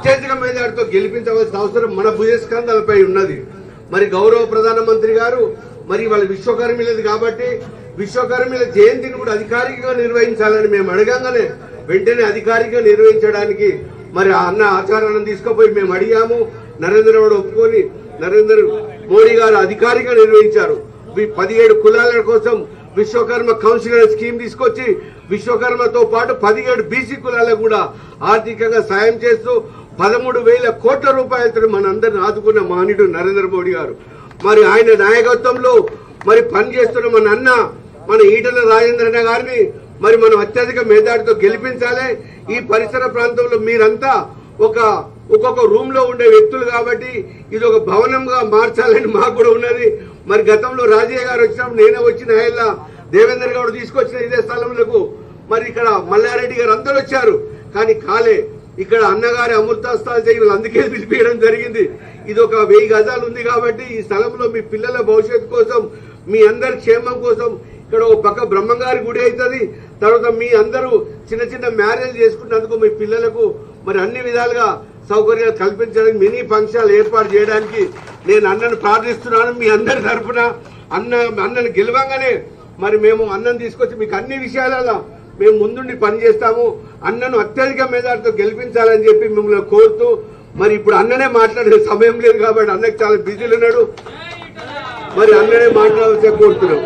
అత్యధిక మెజార్టీతో గెలిపించవలసిన అవసరం మన భుజస్కంధాలపై ఉన్నది. మరి గౌరవ ప్రధానమంత్రి గారు మరి వాళ్ళ విశ్వకర్మలది కాబట్టి విశ్వకర్మిల జయంతిని కూడా అధికారికంగా నిర్వహించాలని మేము అడగంగానే వెంటనే అధికారికంగా నిర్వహించడానికి మరి ఆ అన్న ఆచారాన్ని తీసుకుపోయి మేము అడిగాము. నరేంద్ర మోడీ ఒప్పుకొని నరేంద్ర మోడీ గారు అధికారికంగా నిర్వహించారు. పదిహేడు కులాల కోసం విశ్వకర్మ కౌన్సిల్ అనే స్కీమ్ తీసుకొచ్చి విశ్వకర్మతో పాటు పదిహేడు బీసీ కులాలకు కూడా ఆర్థికంగా సాయం చేస్తూ పదమూడు వేల కోట్ల రూపాయలతో మనందరిని ఆదుకున్న మానిడు నరేంద్ర మోడీ గారు. మరి ఆయన నాయకత్వంలో మరి పనిచేస్తున్న మన అన్న మన ఈటల రాజేంద్రన్న గారిని మరి మనం అత్యధిక మేధాడితో గెలిపించాలి. ఈ పరిసర ప్రాంతంలో మీరంతా ఒక ఒక్కొక్క రూమ్లో ఉండే వ్యక్తులు కాబట్టి ఇది ఒక భవనంగా మార్చాలని మాకు కూడా ఉన్నది. మరి గతంలో రాజయ్య గారు వచ్చినప్పుడు నేనే వచ్చిన హైల్లా దేవేందర్ గౌడ్ తీసుకొచ్చిన ఇదే స్థలంలో మరి ఇక్కడ మల్లారెడ్డి గారు అందరూ వచ్చారు. కానీ కాలే ఇక్కడ అన్నగారి అమృతాస్తాలు చేయాలి అందుకే పిలిపించడం జరిగింది. ఇది ఒక వెయ్యి గజాలు ఉంది కాబట్టి ఈ స్థలంలో మీ పిల్లల భవిష్యత్తు కోసం మీ అందరి క్షేమం కోసం ఇక్కడ ఒక పక్క బ్రహ్మంగారి గుడి అవుతుంది. తర్వాత మీ అందరూ చిన్న చిన్న మ్యారేజ్ చేసుకున్నందుకు మీ పిల్లలకు మరి అన్ని విధాలుగా సౌకర్యాలు కల్పించడానికి మినీ ఫంక్షన్లు ఏర్పాటు చేయడానికి నేను అన్నను ప్రార్థిస్తున్నాను. మీ అందరి తరఫున అన్న అన్నను గెలవంగానే మరి మేము అన్నం తీసుకొచ్చి మీకు అన్ని విషయాలలో మేము ముందుండి పనిచేస్తాము. అన్నను అత్యధిక మెజార్టీతో గెలిపించాలని చెప్పి మిమ్మల్ని కోరుతూ మరి ఇప్పుడు అన్ననే మాట్లాడే సమయం లేదు కాబట్టి అన్నకి చాలా బిజీలు ఉన్నాడు. మరి అన్ననే మాట్లాడాల్సి కోరుతున్నాం.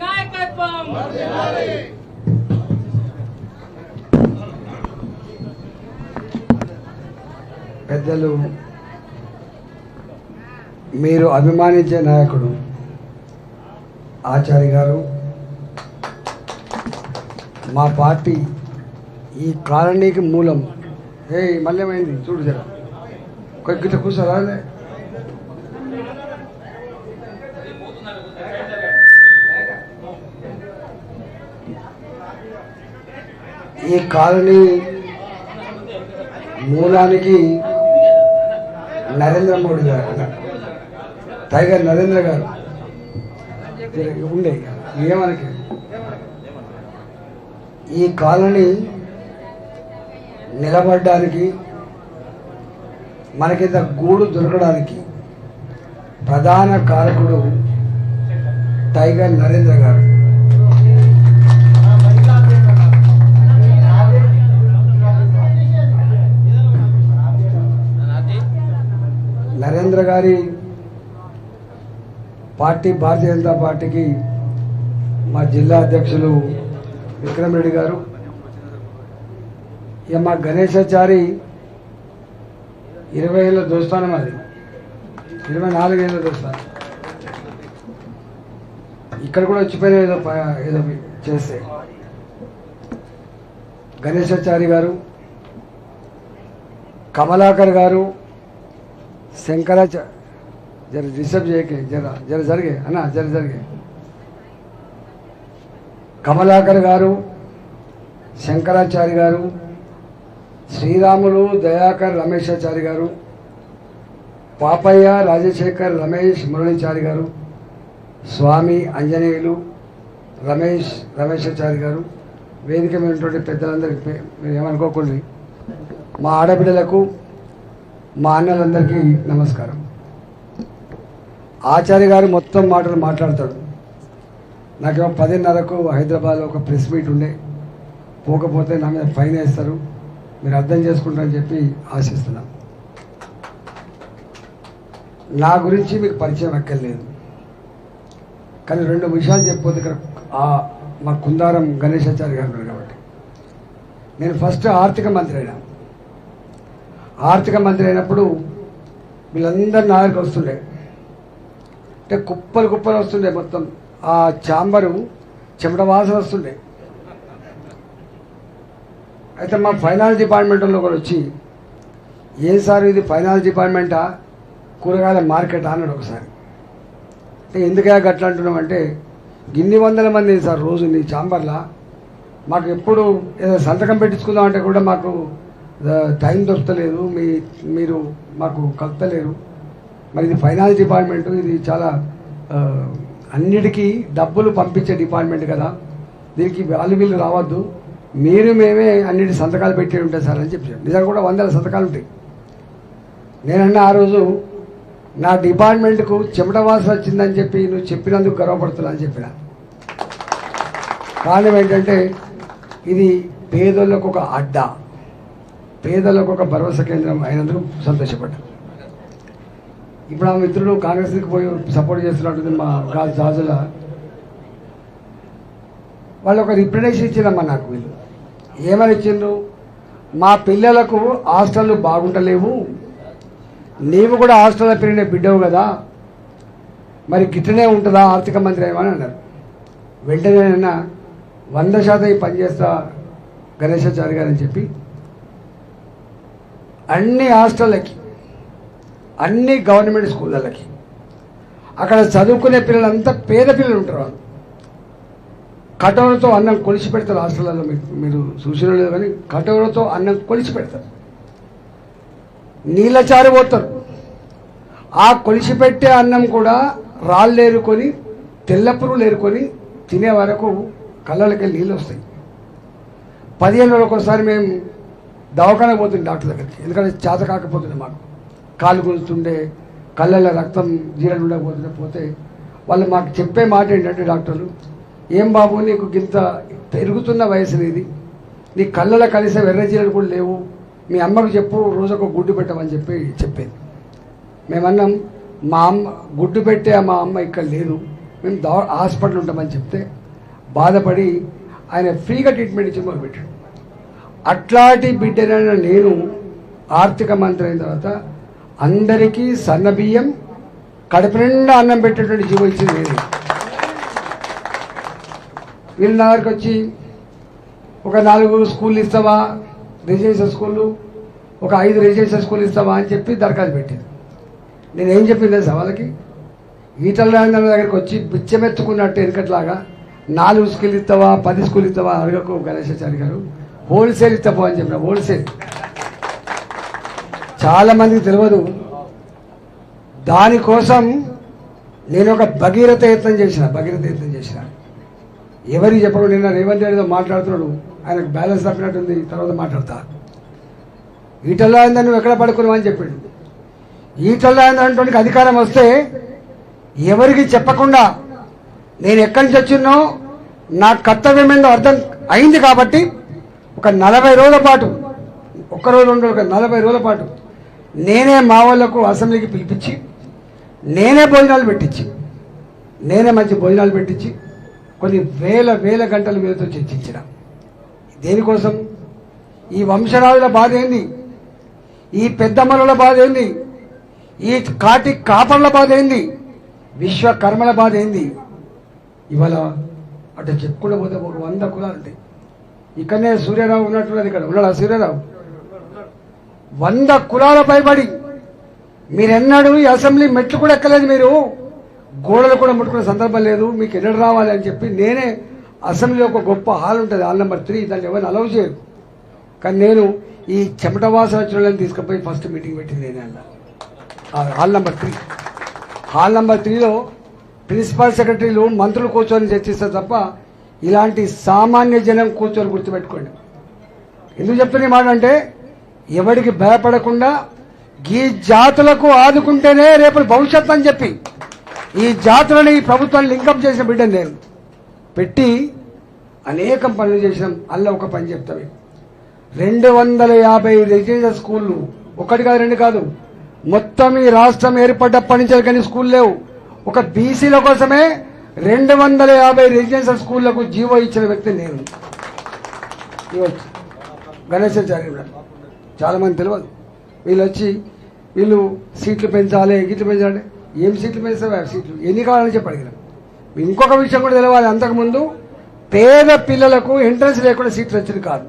నాయకత్వం పెద్దలు మీరు అభిమానించే నాయకుడు ఆచార్య గారు మా పార్టీ ఈ కాలనీకి మూలం. ఏ మళ్ళేమైంది చూడు జర. కొద్దిగా కూర్చోరా ఈ కాలనీ మూలానికి నరేంద్ర మోడీ గారు టైగర్ నరేంద్ర గారు. ఉండే. ఏమనకి? ఈ కాలనీ నిలబడడానికి మనకింత గూడు దొరకడానికి ప్రధాన కారకుడు టైగర్ నరేంద్ర గారు. నరేంద్ర గారి పార్టీ భారతీయ జనతా పార్టీకి మా జిల్లా అధ్యక్షులు విక్రమ్ రెడ్డి గారు ఇక మా గణేశాచారి ఇరవై ఏళ్ళ దోస్తానం అది. ఇరవై నాలుగేళ్ళ దోస్తానం. ఇక్కడ కూడా వచ్చిపోయిన ఏదో ఏదో చేస్తే. గణేశాచారి గారు కమలాకర్ గారు శంకరాచ జర డిస్టర్బ్ చేయకే జర జర జరిగే అన్న జర జరిగే. కమలాకర్ గారు శంకరాచారి గారు శ్రీరాములు దయాకర్ రమేశాచారి గారు పాపయ్య రాజశేఖర్ రమేష్ మురళీచారి గారు స్వామి ఆంజనేయులు రమేష్ రమేశాచారి గారు వేదిక మీద పెద్దలందరికీ మీరు ఏమనుకోకండి. మా ఆడబిడ్డలకు మా అన్నలందరికీ నమస్కారం. ఆచార్య గారు మొత్తం మాటలు మాట్లాడతాడు. నాకేమో పదిన్నరకు హైదరాబాద్లో ఒక ప్రెస్ మీట్ ఉండే. పోకపోతే నా మీద ఫైన్ వేస్తారు. మీరు అర్థం చేసుకుంటారని చెప్పి ఆశిస్తున్నాను నా గురించి మీకు పరిచయం ఎక్కర్లేదు. కానీ రెండు విషయాలు చెప్పొద్దు ఇక్కడ మా కుందారం గణేశాచార్య గారు ఉన్నారు కాబట్టి. నేను ఫస్ట్ ఆర్థిక మంత్రి అయినా. ఆర్థిక మంత్రి అయినప్పుడు వీళ్ళందరూ నా దగ్గరికి వస్తుండే. అంటే కుప్పలు కుప్పలు వస్తుండే మొత్తం. ఆ చాంబరు చెమట వాసన వస్తుండే. అయితే మా ఫైనాన్స్ డిపార్ట్మెంట్ వాళ్ళు ఒకరు వచ్చి ఏం సార్ ఇది ఫైనాన్స్ డిపార్ట్మెంటా? కూరగాయల మార్కెట్? అన్నాడు ఒకసారి. అంటే ఎందుకే గట్ల అంటున్నాం అంటే ఇన్ని వందల మంది సార్ రోజు నీ చాంబర్లా. మాకు ఎప్పుడు ఏదో సంతకం పెట్టించుకుందాం అంటే కూడా మాకు టైం దొరకలేదు. మీ మీరు మాకు కలుపుతలేరు. మరి ఇది ఫైనాన్స్ డిపార్ట్మెంట్ ఇది చాలా అన్నిటికీ డబ్బులు పంపించే డిపార్ట్మెంట్ కదా. దీనికి వాళ్ళు వీళ్ళు రావద్దు. మీరు మేమే అన్నిటి సంతకాలు పెట్టి ఉంటాయి సార్ అని చెప్పారు. నిజంగా కూడా వందల సంతకాలు ఉంటాయి. నేనన్న ఆ రోజు నా డిపార్ట్మెంట్కు చెమట వాసన వచ్చిందని చెప్పి నువ్వు చెప్పినందుకు గర్వపడుతున్నా అని చెప్పిన. కారణం ఏంటంటే ఇది పేదలకు ఒక అడ్డ. పేదలకు ఒక భరోసా కేంద్రం అయినందుకు సంతోషపడ్డాను. ఇప్పుడు ఆ మిత్రుడు కాంగ్రెస్కి పోయి సపోర్ట్ చేస్తున్నట్టుంది మా గా జాజుల. వాళ్ళు ఒక రిప్రజెంటేషన్ ఇచ్చిందమ్మా నాకు వీళ్ళు. ఏమని ఇచ్చిండ్రు? మా పిల్లలకు హాస్టళ్ళు బాగుంటలేవు. నీవు కూడా హాస్టల్లో పెరిగిన బిడ్డవు కదా. మరి గిట్టనే ఉంటుందా ఆర్థిక మంత్రి ఏమని అన్నారు. వెంటనే నిన్న వంద శాతం ఈ పని చేస్తా గణేశాచారి గారు అని చెప్పి అన్ని హాస్టళ్ళకి అన్ని గవర్నమెంట్ స్కూళ్ళకి. అక్కడ చదువుకునే పిల్లలంతా పేద పిల్లలు ఉంటారు వాళ్ళు. కటోరతో అన్నం కొలిచి పెడతారు హాస్టల్లో మీరు మీరు చూసిన లేదు కానీ కటోరతో అన్నం కొలిచి పెడతారు నీళ్ళ చారిపోతారు ఆ కొలిసి పెట్టే అన్నం కూడా రాళ్ళు ఏరుకొని తెల్లపురులు ఏరుకొని తినే వరకు కళ్ళకి నీళ్ళు వస్తాయి. పదిహేను రోజులకు ఒకసారి మేము దవాఖానకు పోతుంది డాక్టర్ దగ్గరికి. ఎందుకంటే చేత కాకపోతుంది మాకు. కాలు గుంజుతుండే కళ్ళల్లో రక్తం జీరలు ఉండకపోతుండే పోతే వాళ్ళు మాకు చెప్పే మాట ఏంటంటే డాక్టర్లు ఏం బాబు నీకు గింత పెరుగుతున్న వయసు నీది. నీ కళ్ళలో కలిసే వెర్ర జీరలు కూడా లేవు. మీ అమ్మకు చెప్పు రోజుకు గుడ్డు పెట్టమని చెప్పి చెప్పేది. మేమన్నాం మా అమ్మ గుడ్డు పెట్టే మా అమ్మ ఇక్కడ లేదు. మేము దా హాస్పిటల్ ఉంటామని చెప్తే బాధపడి ఆయన ఫ్రీగా ట్రీట్మెంట్ ఇచ్చి మొదలుపెట్టాడు. అట్లాంటి బిడ్డనైనా నేను ఆర్థిక మంత్రి అయిన తర్వాత అందరికీ సన్న బియ్యం కడుపు నిండా అన్నం పెట్టేటువంటి జీవో ఇచ్చింది నేను. వీళ్ళు నా దగ్గరికి వచ్చి ఒక నాలుగు స్కూల్ ఇస్తావా రెసిడెన్షియల్ స్కూళ్ళు ఒక ఐదు రెసిడెన్షియల్ స్కూల్ ఇస్తావా అని చెప్పి దరఖాస్తు పెట్టింది నేను ఏం చెప్పింది సవాళ్ళకి వాళ్ళకి? ఈటల రాజేంద్ర దగ్గరికి వచ్చి బిచ్చమెత్తుకున్నట్టు ఎనకట్లాగా నాలుగు స్కూల్ ఇస్తావా పది స్కూల్ ఇస్తావా అడగకు గణేశాచారి గారు. హోల్సేల్ ఇస్తావా అని చెప్పిన హోల్సేల్. చాలా మందికి తెలియదు. దానికోసం నేను ఒక భగీరథ యత్నం చేసిన భగీరథ యత్నం చేసిన. ఎవరికి చెప్పడం నిన్న రేవంత్ రెడ్డితో మాట్లాడుతున్నాడు. ఆయనకు బ్యాలెన్స్ తప్పినట్టుంది తర్వాత మాట్లాడతా. ఈటల్లో ఆయన నువ్వు ఎక్కడ పడుకున్నావు అని చెప్పాడు. ఈటల్లో అయిందంటే అధికారం వస్తే ఎవరికి చెప్పకుండా నేను ఎక్కడి నుంచి వచ్చినో నా కర్తవ్యం ఏందో అర్థం అయింది కాబట్టి ఒక నలభై రోజుల పాటు ఒక్క రోజు రెండు నలభై రోజుల పాటు నేనే మా వాళ్ళకు అసెంబ్లీకి పిలిపించి నేనే భోజనాలు పెట్టించి నేనే మంచి భోజనాలు పెట్టించి కొన్ని వేల వేల గంటల మీదతో చర్చించిన. దేనికోసం? ఈ వంశరాజుల బాధ ఏంది? ఈ పెద్దమ్మల బాధ ఏంది? ఈ కాటి కాపర్ల బాధ ఏంది? విశ్వకర్మల బాధ ఏంది? ఇవాళ అటు చెప్పుకుండా పోతే ఒక వంద కులాలు ఉంటాయి ఇక్కడనే సూర్యరావు ఉన్నట్టున్నది ఇక్కడ. ఉన్నాడా సూర్యరావు? వంద కులాల పైబడి. మీరెన్నడూ ఈ అసెంబ్లీ మెట్లు కూడా ఎక్కలేదు మీరు. గోడలు కూడా ముట్టుకునే సందర్భం లేదు. మీకు ఎన్నడు రావాలి అని చెప్పి నేనే అసెంబ్లీలో ఒక గొప్ప హాల్ ఉంటుంది హాల్ నెంబర్ త్రీ. దాన్ని ఎవరిని అలౌ చేయరు. కానీ నేను ఈ చెమట వాసన వచ్చిన తీసుకుపోయి ఫస్ట్ మీటింగ్ పెట్టింది నేనే hall number three. Hall number త్రీలో ప్రిన్సిపల్ సెక్రటరీలు మంత్రులు కూర్చొని చర్చిస్తారు తప్ప ఇలాంటి సామాన్య జనం కూర్చొని గుర్తుపెట్టుకోండి. ఎందుకు చెప్తున్న మాట అంటే ఎవరికి భయపడకుండా ఈ జాతులకు ఆదుకుంటేనే రేపు భవిష్యత్ అని చెప్పి ఈ జాతులని ఈ ప్రభుత్వాన్ని లింకప్ చేసిన బిడ్డను నేను. పెట్టి అనేకం పనులు చేసినాం. అల్ల ఒక పని చెప్తా రెండు వందల యాభై రెసిడెన్షియల్ స్కూళ్ళు. ఒకటి కాదు రెండు కాదు. మొత్తం ఈ రాష్ట్రం ఏర్పడ్డప్పటి నుంచి కానీ స్కూల్ లేవు. ఒక బీసీల కోసమే రెండు వందల యాభై రెసిడెన్షియల్ స్కూళ్ళకు జీవో ఇచ్చిన వ్యక్తి నేను. గణేశాచార్య చాలామంది చాలా మంది తెలియదు వీళ్ళు వచ్చి వీళ్ళు సీట్లు పెంచాలి గిట్లు పెంచాలి. ఏం సీట్లు పెంచుతావు ఆ సీట్లు. ఎన్ని కావాలని చెప్పి అడిగినాం. ఇంకొక విషయం కూడా తెలవాలి. అంతకుముందు పేద పిల్లలకు ఎంట్రన్స్ లేకుండా సీట్లు వచ్చింది కాదు.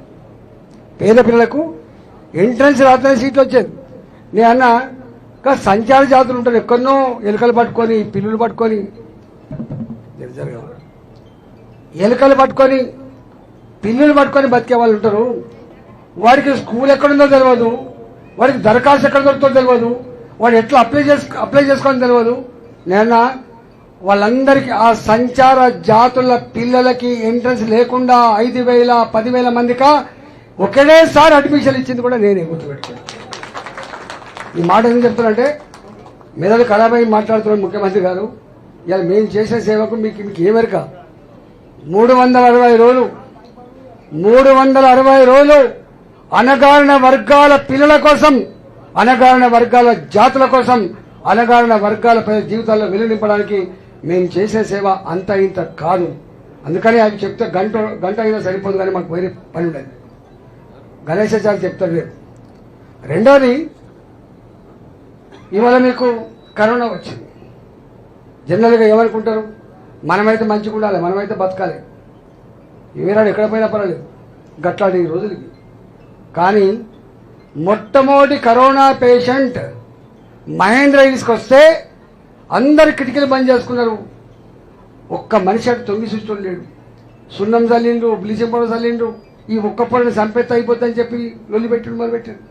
పేద పిల్లలకు ఎంట్రన్స్ రాత్రి సీట్లు వచ్చేది. నేను అన్న సంచార జాతులు ఉంటారు. ఎక్కడో ఎలుకలు పట్టుకొని పిల్లులు పట్టుకొని. ఎలుకలు పట్టుకొని పిల్లులు పట్టుకొని బతికే వాళ్ళు ఉంటారు. వాడికి స్కూల్ ఎక్కడుందో తెలియదు వాడికి దరఖాస్తు ఎక్కడ దొరుకుతుందో తెలియదు వాడు ఎట్లా అప్లై చేసు అప్లై చేసుకోవాలని తెలియదు నేను వాళ్ళందరికీ ఆ సంచార జాతుల పిల్లలకి ఎంట్రన్స్ లేకుండా ఐదు వేల పదివేల మందికా ఒకటేసారి అడ్మిషన్ ఇచ్చింది కూడా నేనే గుర్తుపెట్టుకున్నాను ఈ మాట ఎందుకు చెప్తున్నానంటే మెదడు ఖరాబ్ అయి మాట్లాడుతున్న ముఖ్యమంత్రి గారు ఇలా మేము చేసే సేవకు మీకు మీకు ఏమెరక మూడు వందల అరవై రోజులు మూడు వందల అరవై రోజులు అనగారిన వర్గాల పిల్లల కోసం అనగారిన వర్గాల జాతుల కోసం అనగారిన వర్గాల జీవితాల్లో వెలునింపడానికి మేము చేసే సేవ అంత ఇంత కాదు. అందుకని అవి చెప్తే గంట గంట అయినా సరిపోదు కానీ మాకు వేరే పని ఉండదు. గణేశాచార్య చెప్తారు రేపు. రెండోది ఇవాళ మీకు కరోనా వచ్చింది. జనరల్గా ఏమనుకుంటారు? మనమైతే మంచిగా ఉండాలి మనమైతే బతకాలి. వేరాడు ఎక్కడ పోయినా పర్వాలేదు. గట్లాంటి ఈ రోజులకి. కానీ మొట్టమొదటి కరోనా పేషెంట్ మహేంద్ర హిల్స్కి వస్తే అందరు కిటికీలు బంద్ చేసుకున్నారు. ఒక్క మనిషి అటు తొంగి చూస్తుండేడు. లేడు సున్నం చల్లిండు బ్లీచింగ్ పౌడర్ చల్లిండు ఈ ఒక్క పొడిని సంపెత్త అయిపోద్దని చెప్పి లొల్లి పెట్టిండు మొదలు పెట్టాడు.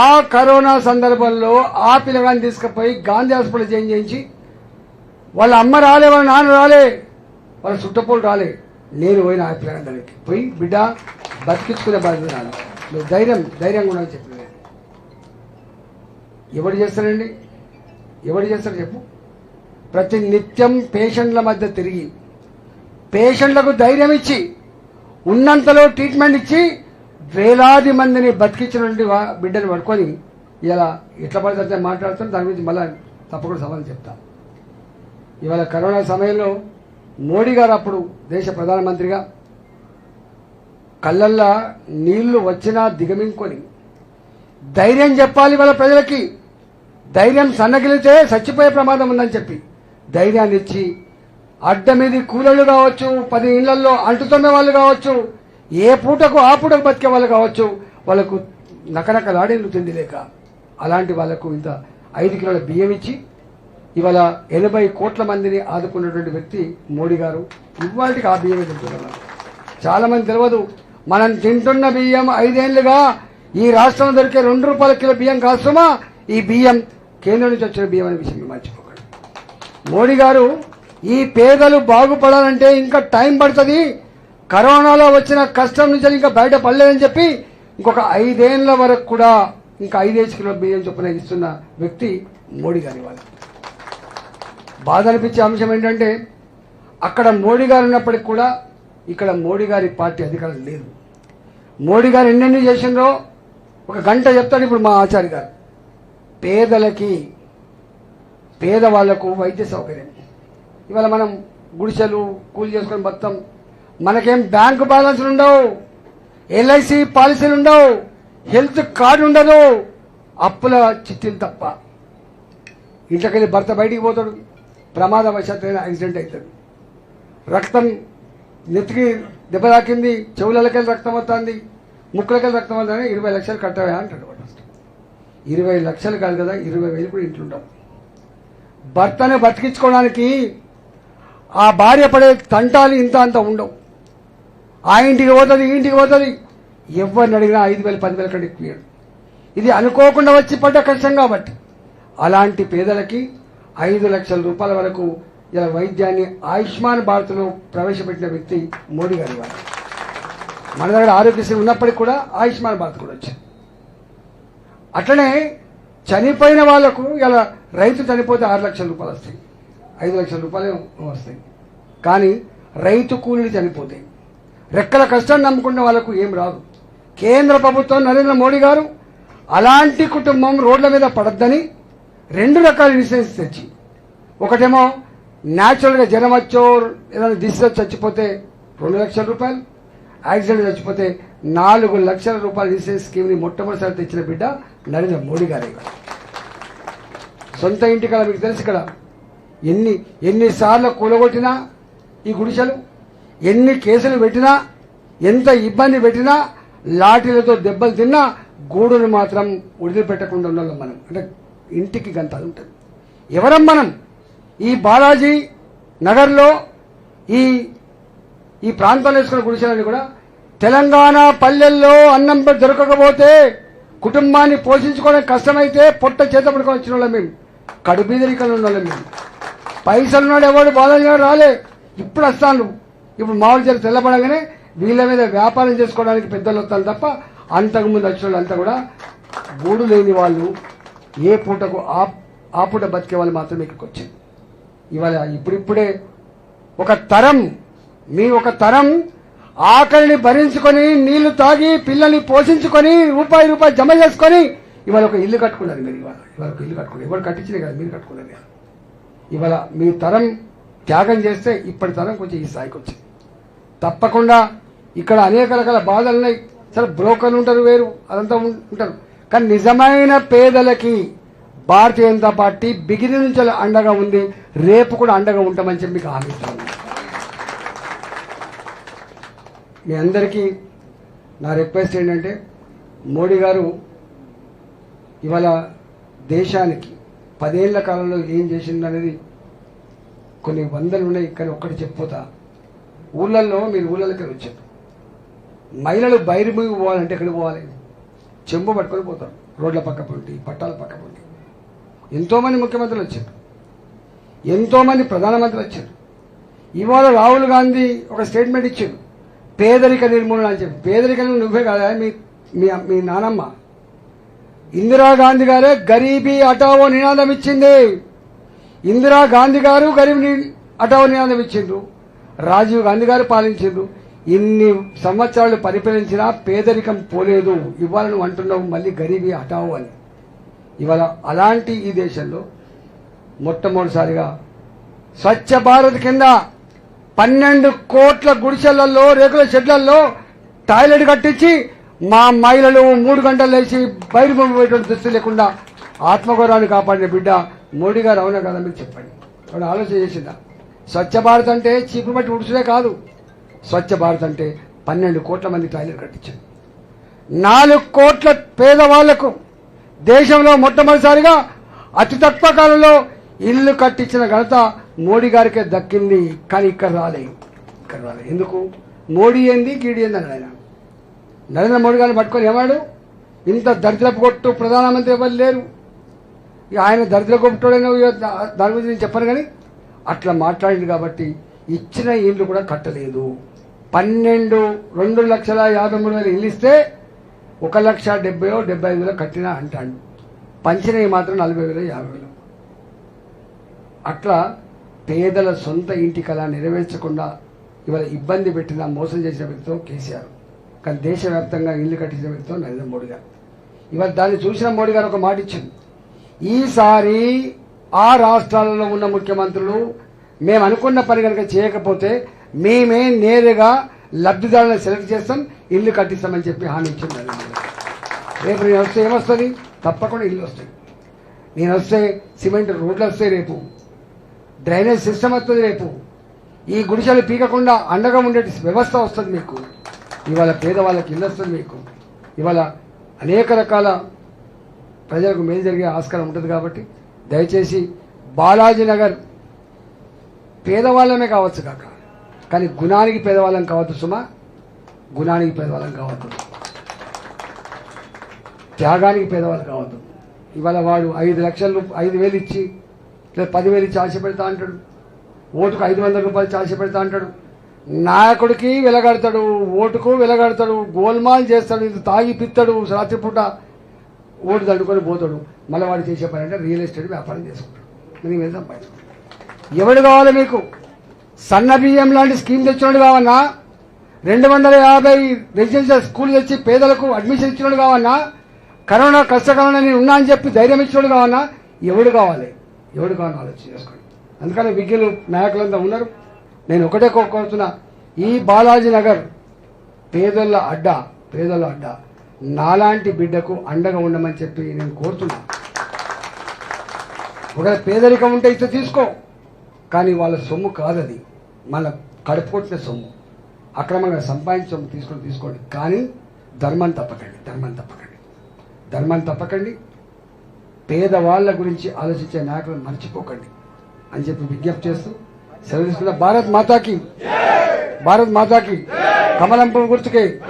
ఆ కరోనా సందర్భంలో ఆ పిల్లగాన్ని తీసుకుపోయి గాంధీ హాస్పిటల్ చేంజ్ చేయించి వాళ్ళ అమ్మ రాలే వాళ్ళ నాన్న రాలే వాళ్ళ చుట్టపోలు రాలే. నేను పోయిన ఆ పిల్లగాని దానికి. పోయి బిడ్డ బతికించుకునే బాధ్యత రాను నువ్వు ధైర్యం ధైర్యంగా ఉండాలని చెప్పలేదు ఎవడు చేస్తాడండి? ఎవడు చేస్తాడు చెప్పు. ప్రతి నిత్యం పేషెంట్ల మధ్య తిరిగి పేషెంట్లకు ధైర్యం ఇచ్చి ఉన్నంతలో ట్రీట్మెంట్ ఇచ్చి వేలాది మందిని బతికించినటువంటి వా- బిడ్డను పట్టుకొని ఇలా ఎట్లా పడితే అట్లా మాట్లాడుతాను దాని గురించి మళ్ళీ తప్పకుండా సవాల్ చెప్తా. ఇవాళ కరోనా సమయంలో మోడీ గారు అప్పుడు దేశ ప్రధానమంత్రిగా కళ్ళల్లో నీళ్ళు వచ్చినా దిగమింకొని. ధైర్యం చెప్పాలి వాళ్ళ ప్రజలకి. ధైర్యం సన్నగిలితే చచ్చిపోయే ప్రమాదం ఉందని చెప్పి. ధైర్యాన్ని ఇచ్చి అడ్డ మీద కూలళ్ళు కావచ్చు పది ఇళ్ళలో అంటుతున్న వాళ్ళు కావచ్చు ఏ పూటకు ఆ పూటకు బతికే వాళ్ళు కావచ్చు వాళ్ళకు నకరకలాడేళ్ళు తిండి లేక. అలాంటి వాళ్ళకు ఇంత ఐదు కిలోల బియ్యం ఇచ్చి ఇవాళ ఎనభై కోట్ల మందిని ఆదుకున్నటువంటి వ్యక్తి మోడీ గారు. ఇవాళకి ఆ బియ్యం తింటున్నారు. చాలా మంది తెలియదు మనం తింటున్న బియ్యం ఐదేళ్ళుగా ఈ రాష్ట్రంలో దొరికే రెండు రూపాయల కిలో బియ్యం కాస్తుమా ఈ బియ్యం కేంద్రం నుంచి వచ్చిన బియ్యం అనే విషయం మర్చిపోకండి. మోడీ గారు ఈ పేదలు బాగుపడాలంటే ఇంకా టైం పడుతుంది. కరోనాలో వచ్చిన కష్టం నుంచి ఇంకా బయట పడలేదని చెప్పి ఇంకొక ఐదేళ్ళ వరకు కూడా ఇంకా ఐదేసి కిలో బియ్యం చొప్పున ఇస్తున్న వ్యక్తి మోడీ గారి వాళ్ళు. బాధ అనిపించే అంశం ఏంటంటే అక్కడ మోడీ గారు ఉన్నప్పటికి కూడా ఇక్కడ మోడీ గారి పార్టీ అధికారం లేదు. మోడీ గారు ఎన్నెన్ని చేసిండ్రో ఒక గంట చెప్తాడు ఇప్పుడు మా ఆచార్య గారు. పేదలకి పేదవాళ్ళకు వైద్య సౌకర్యం. ఇవాళ మనం గుడిసెలు కూలి చేసుకొని మొత్తం మనకేం బ్యాంకు బ్యాలెన్స్లు ఉండవు. ఎల్ఐసి పాలసీలు ఉండవు. హెల్త్ కార్డు ఉండదు. అప్పుల చిట్టీలు తప్ప. ఇంట్లోకెళ్ళి భర్త బయటికి పోతాడు. ప్రమాదవశాత్తు యాక్సిడెంట్ అవుతాడు. రక్తం నెత్తికి దెబ్బ తాకింది చెవులకెళ్ళి రక్తం వస్తుంది ముక్కులకెళ్ళి రక్తం వస్తుంది ఇరవై లక్షలు కట్టవా అంటాడు వాడు ఫస్ట్. ఇరవై లక్షలు కాదు కదా ఇరవై వేలు కూడా ఇంట్లో ఉండవు బతికించుకోవడానికి ఆ భార్య పడే తంటాలు ఇంత అంత ఉండవు. ఆ ఇంటికి పోతుంది ఈ ఇంటికి పోతుంది. ఎవరిని అడిగినా ఐదు వేలు పదివేల కంటే ఎక్కువ ఇది అనుకోకుండా వచ్చి పడ్డ కష్టం కాబట్టి. అలాంటి పేదలకి ఐదు లక్షల రూపాయల వరకు ఇలా వైద్యాన్ని ఆయుష్మాన్ భారత్లో ప్రవేశపెట్టిన వ్యక్తి మోడీ గారి వారు. మన దగ్గర ఆరోగ్యశ్రీ ఉన్నప్పటికీ కూడా ఆయుష్మాన్ భారత్ కూడా వచ్చింది. అట్లనే చనిపోయిన వాళ్ళకు ఇలా రైతు చనిపోతే ఆరు లక్షల రూపాయలు వస్తాయి. ఐదు లక్షల రూపాయలు వస్తాయి. కానీ రైతు కూలీలు చనిపోతాయి రెక్కల కష్టాన్ని నమ్ముకున్న వాళ్ళకు ఏం రాదు. కేంద్ర ప్రభుత్వం నరేంద్ర మోడీ గారు అలాంటి కుటుంబం రోడ్ల మీద పడద్దని రెండు రకాల ఇన్సూరెన్స్ తెచ్చి ఒకటేమో న్యాచురల్గా జనం వచ్చో ఏదైనా డిసీజ్ చచ్చిపోతే రెండు లక్షల రూపాయలు యాక్సిడెంట్ చచ్చిపోతే నాలుగు లక్షల రూపాయలు ఇన్సూరెన్స్ స్కీమ్ని మొట్టమొదటిసారి తెచ్చిన బిడ్డ నరేంద్ర మోడీ గారే సొంత ఇంటి కదా మీకు తెలుసు ఇక్కడ ఎన్ని ఎన్నిసార్లు కూలగొట్టినా ఈ గుడిసెలు ఎన్ని కేసులు పెట్టినా ఎంత ఇబ్బంది పెట్టినా లాఠీలతో దెబ్బలు తిన్నా గూడును మాత్రం వదిలిపెట్టకుండా ఉండాలి మనం. అంటే ఇంటికి గంత అది ఉంటుంది. ఎవరం మనం? ఈ బాలాజీ నగర్లో ఈ ఈ ప్రాంతంలో వేసుకున్న గుడిసెలన్నీ కూడా తెలంగాణ పల్లెల్లో అన్నం దొరకకపోతే కుటుంబాన్ని పోషించుకోవడం కష్టమైతే పొట్ట చేత పడుకొని వచ్చిన వాళ్ళం మేము. కడుబీదరికలు ఉన్న వాళ్ళం మేము. పైసలు ఉన్నాడు ఎవడు? బాలాజీ గారు రాలే. ఇప్పుడు వస్తాను ఇప్పుడు మామూలు చేసి తెల్లబడగానే వీళ్ళ మీద వ్యాపారం చేసుకోవడానికి పెద్దలు వస్తాను తప్ప అంతకుముందు వచ్చిన వాళ్ళంతా కూడా గూడు లేని వాళ్ళు. ఏ పూటకు ఆ ఆ పూట బతికే వాళ్ళు మాత్రమే ఇక్కడికి వచ్చింది ఇవాళ ఇప్పుడిప్పుడే ఒక తరం మీ ఒక తరం ఆకలిని భరించుకొని నీళ్ళు తాగి పిల్లల్ని పోషించుకొని రూపాయి రూపాయి జమ చేసుకొని ఇవాళ ఒక ఇల్లు కట్టుకున్నారు మీరు ఇవాళ. ఇవాళ ఒక ఇల్లు కట్టుకున్నారు. ఎవరు కట్టించినా కదా మీరు కట్టుకున్నారు ఇవాళ మీ తరం త్యాగం చేస్తే ఇప్పటి తరం కొంచెం ఈ స్థాయికి వచ్చింది. తప్పకుండా ఇక్కడ అనేక రకాల బాధలు ఉన్నాయి సరే బ్రోకర్లు ఉంటారు వేరు అదంతా ఉంటారు. కానీ నిజమైన పేదలకి భారతీయ జనతా పార్టీ బిగిరి నుంచి అండగా ఉంది. రేపు కూడా అండగా ఉంటామని చెప్పి మీకు హామీ మీ అందరికీ నా రిక్వెస్ట్ ఏంటంటే మోడీ గారు ఇవాళ దేశానికి పదేళ్ళ కాలంలో ఏం చేసింది అనేది కొన్ని వందలు ఉన్నాయి కానీ ఒక్కటి చెప్పుతా. ఊళ్ళల్లో మీరు ఊళ్ళకి వచ్చారు. మహిళలు బయలు పోవాలంటే ఎక్కడికి పోవాలి? చెంబు పట్టుకొని పోతారు. రోడ్ల పక్క పొంటి పట్టాల పక్క పొంటి ఎంతోమంది ముఖ్యమంత్రులు వచ్చారు. ఎంతోమంది ప్రధానమంత్రులు వచ్చారు. ఇవాళ రాహుల్ గాంధీ ఒక స్టేట్మెంట్ ఇచ్చారు. పేదరిక నిర్మూలన అని చెప్పి. పేదరిక నువ్వే కాదా మీ మీ నానమ్మ. ఇందిరాగాంధీ గారే గరీబీ అటావో నినాదం ఇచ్చింది. ఇందిరా గాంధీ గారు గరీబీ అటావో నినాదం ఇచ్చిండ్రు. రాజీవ్ గాంధీ గారు పాలించిండ్రు. ఇన్ని సంవత్సరాలు పరిపాలించినా పేదరికం పోలేదు. ఇవాళ నువ్వు అంటున్నావు మళ్ళీ గరీబీ హటావో అని. ఇవాళ అలాంటి ఈ దేశంలో మొట్టమొదటిసారిగా స్వచ్ఛ భారత్ కింద పన్నెండు కోట్ల గుడిసెలలో రేకుల షెడ్లలో టాయిలెట్ కట్టించి మా మహిళలు మూడు గంటలు లేచి బయట పోయేటువంటి దృష్టి లేకుండా ఆత్మగౌరవాన్ని కాపాడిన బిడ్డ మోడీ గారు అవునా కదా మీరు చెప్పండి. ఆవిడ ఆలోచన చేసిందా? స్వచ్ఛ భారత్ అంటే చీపురు బట్టి ఉడుచుడే కాదు. స్వచ్ఛ భారత్ అంటే పన్నెండు కోట్ల మంది టాయిలెట్ కట్టించారు. నాలుగు కోట్ల పేదవాళ్ళకు దేశంలో మొట్టమొదటిసారిగా అతి తక్కువ కాలంలో ఇల్లు కట్టించిన ఘనత మోడీ గారికే దక్కింది కానీ ఇక్కడ రాలే. ఇక్కడ రాలే. ఎందుకు? మోడీ ఏంది గీడి ఏంది అన్నాడు ఆయన. నరేంద్ర మోడీ గారిని పట్టుకొని ఏమాడు ఇంత దరిద్రపు కొట్టు ప్రధానమంత్రి ఎవరు లేరు? ఇక ఆయన దరిద్ర కొట్టుడైన దాని గురించి నేను చెప్పాను కానీ అట్లా మాట్లాడింది కాబట్టి ఇచ్చిన ఇల్లు కూడా కట్టలేదు. పన్నెండు రెండు లక్షల యాభై మూడు వేల ఇల్లు ఇస్తే ఒక లక్ష డెబ్బై డెబ్బై ఐదులో కట్టినా అంటాడు. పంచినవి మాత్రం నలభై వేలు యాభై వేలు అట్లా పేదల సొంత ఇంటి కళ నెరవేర్చకుండా ఇవాళ ఇబ్బంది పెట్టిన మోసం చేసిన వ్యక్తితో కేసీఆర్. కానీ దేశవ్యాప్తంగా ఇల్లు కట్టించిన వ్యక్తితో నరేంద్ర మోడీ గారు. ఇవాళ దాన్ని చూసిన మోడీ గారు ఒక మాట ఇచ్చింది ఈసారి ఆ రాష్ట్రాలలో ఉన్న ముఖ్యమంత్రులు మేము అనుకున్న పని కనుక చేయకపోతే మేమే నేరుగా లబ్ధిదారులను సెలెక్ట్ చేస్తాం ఇల్లు కట్టిస్తామని చెప్పి హామీ ఇచ్చింది రేపు నేను వస్తే ఏమొస్తుంది? తప్పకుండా ఇల్లు వస్తాయి. నేను వస్తే సిమెంట్ రోడ్లు వస్తాయి రేపు. డ్రైనేజ్ సిస్టమ్ వస్తుంది రేపు. ఈ గుడిసెలు పీకకుండా అండగా ఉండే వ్యవస్థ వస్తుంది మీకు. ఇవాళ పేదవాళ్ళకి ఇల్లు వస్తుంది మీకు. ఇవాళ అనేక రకాల ప్రజలకు మేలు జరిగే ఆస్కారం ఉంటుంది కాబట్టి దయచేసి బాలాజీ నగర్ పేదవాళ్ళమే కావచ్చు కాక కానీ గుణానికి పేదవాళ్ళం కావద్దు సుమా. గుణానికి పేదవాళ్ళం కావద్దు. త్యాగానికి పేదవాళ్ళు కావద్దు. ఇవాళ వాడు ఐదు లక్షలు ఐదు వేలు ఇచ్చి లేదా పదివేలు ఇచ్చి ఆశ పెడతా అంటాడు. ఓటుకు ఐదు వందల రూపాయలు ఆశ పెడతా అంటాడు. నాయకుడికి వెలగడతాడు ఓటుకు వెలగడతాడు గోల్మాల్ చేస్తాడు ఇది తాగి పిత్తడు రాత్రిపూట ఓటు తడుకొని పోతాడు. మళ్ళీ వాడు చేసే పని అంటే రియల్ ఎస్టేట్ వ్యాపారం చేసుకుంటాడు. మరి వెళ్దాం పై ఎవడు కావాలి మీకు? సన్న బియ్యం లాంటి స్కీమ్ తెచ్చినాడు కావన్నా. రెండు వందల యాభై రెసిడెన్షియల్ స్కూల్ తెచ్చి పేదలకు అడ్మిషన్ ఇచ్చినోడు కావన్నా. కరోనా కష్టకాలంలో నేను ఉన్నా అని చెప్పి ధైర్యం ఇచ్చినాడు కావన్నా. ఎవడు కావాలి? ఎవడు కావాలని ఆలోచన చేసుకోండి. అందుకని విజ్ఞులు నాయకులంతా ఉన్నారు. నేను ఒకటే కోరుతున్నా. ఈ బాలాజీ నగర్ పేదోళ్ళ అడ్డా పేదోళ్ళ అడ్డ. నాలాంటి బిడ్డకు అండగా ఉండమని చెప్పి నేను కోరుతున్నా. ఒకవేళ పేదరికం ఉంటే ఇస్తే తీసుకో. కానీ వాళ్ళ సొమ్ము కాదది. మన కడుపు కొట్టిన సొమ్ము. అక్రమంగా సంపాదించిన సొమ్ము తీసుకొని తీసుకోండి. కానీ ధర్మం తప్పకండి. ధర్మం తప్పకండి. ధర్మం తప్పకండి. పేదవాళ్ళ గురించి ఆలోచించే నాయకులను మర్చిపోకండి అని చెప్పి విజ్ఞప్తి చేస్తూ సెలవు తీసుకున్న భారత్ మాతాకి. భారత్ మాతాకి. కమలంపం గుర్తుకే.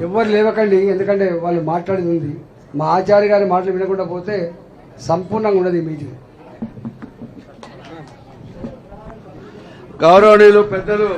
ఎవరు లేవకండి. ఎందుకంటే వాళ్ళు మాట్లాడేది ఉంది. మా ఆచార్య గారి మాటలు వినకుండా పోతే సంపూర్ణంగా ఉన్నది ఈ మీటింగ్ గౌరవనీయులు పెద్దలు